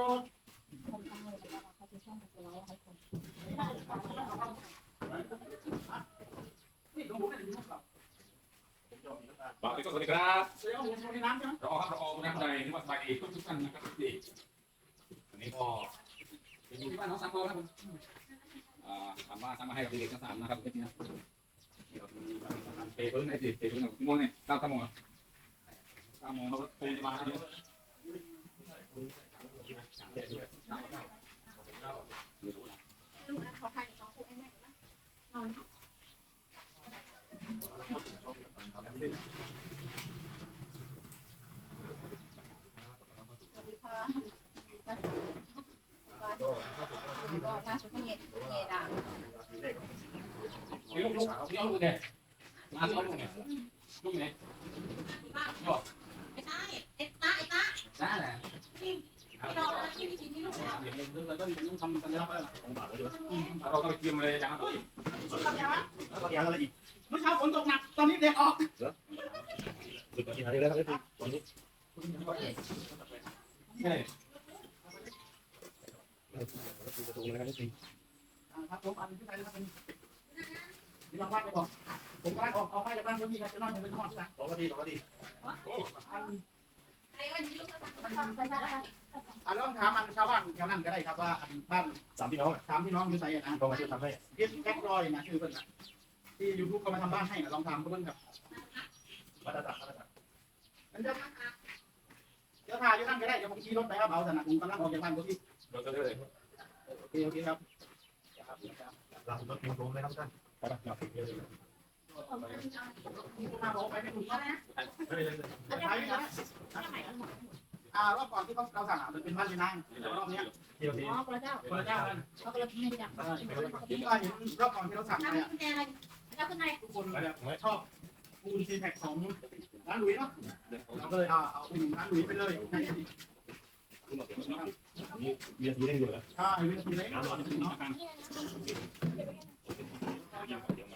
บอกที่สวัสดีครับเดี๋ยวผมในน้ำใช่ไหมรอครับรอคุณนักใดที่มาสบายดีทุกทุกท่านนะครับทุกทีวันนี้ก็เป็นอยู่ที่บ้านน้องสามโมครับผมอ่าทำบ้านทำมาให้กับเด็กทั้งสามนะครับเด็กๆนะเตะพื้นไหนสิเตะพื้นหนึ่งโมงเนี่ยเก้าเก้าโมงเก้าโมงเขาปูจะมาเยอะ ลูกลูกนี่เอาลูกเนี่ยมาเอาลูกเนี่ยลูกเนี่ยไม่ใช่เอ็ดตาเอ็ดตาจ้าแหละที่ เราที่มีชีวิตลูกแล้วเดี๋ยวเราต้องต้องทำสัญลักษณ์แล้วเราต้องเตรียมเลยอย่างนั้นแล้วก็ยังอะไรอีกเมื่อเช้าฝนตกหนัก ตอนนี้เด็กออกสุดกี่นาทีแล้วครับพี่ตอนนี้ใช่ประตูนะครับพี่ครับผมอันที่ไปนะครับเป็นที่บางบ้านไปบอกผมกำลังออกออกไปจากบ้านผมมีใครจะนอนผมเป็นห้องที่ไหนสองนาทีสองนาที อันไอ้วันนี้ลูกอันลองถามอันชาวบ้านแถวนั้นก็ได้ครับว่าอันบ้านสามพี่น้องถามพี่น้องอยู่ไสนะต้องมาช่วยทำให้เรียกแก๊กรอยนะชื่อเพิ่นน่ะที่ยูทูบเขามาทำบ้านให้นะลองถามเขาเพิ่นครับมาตรฐานมาตรฐานมันจะเดี๋ยวถ่ายอยู่นั่นก็ได้เดี๋ยวผมขี่รถไปครับเอาแต่นะผมกำลังออกจากบ้านพอดีเราจะเลยโอเคโอเคครับเรารถมีโรงเลยครับท่านมาบอกไปไม่ถูกนะไม่ได้เลยไปไม่ได้ อ่ารอบก่อนที่เขาเราสั่งอะมันเป็นบ้านลีนางแต่รอบเนี้ยที่เราทีอ๋อพระเจ้าคนละเจ้ากันเขาก็เลยให้จับที่ก็เห็นรอบก่อนที่เราสั่งไปน้ำอะกุญแจอะไรแล้วข้างในทุกคนแบบชอบปูนซีแพคของร้านหลุยเนาะเราก็เลยเอาเอาปูนร้านหลุยไปเลยมีนาทีได้อยู่แล้วใช่วินาทีเล็กก่อนเนาะเดี๋ยว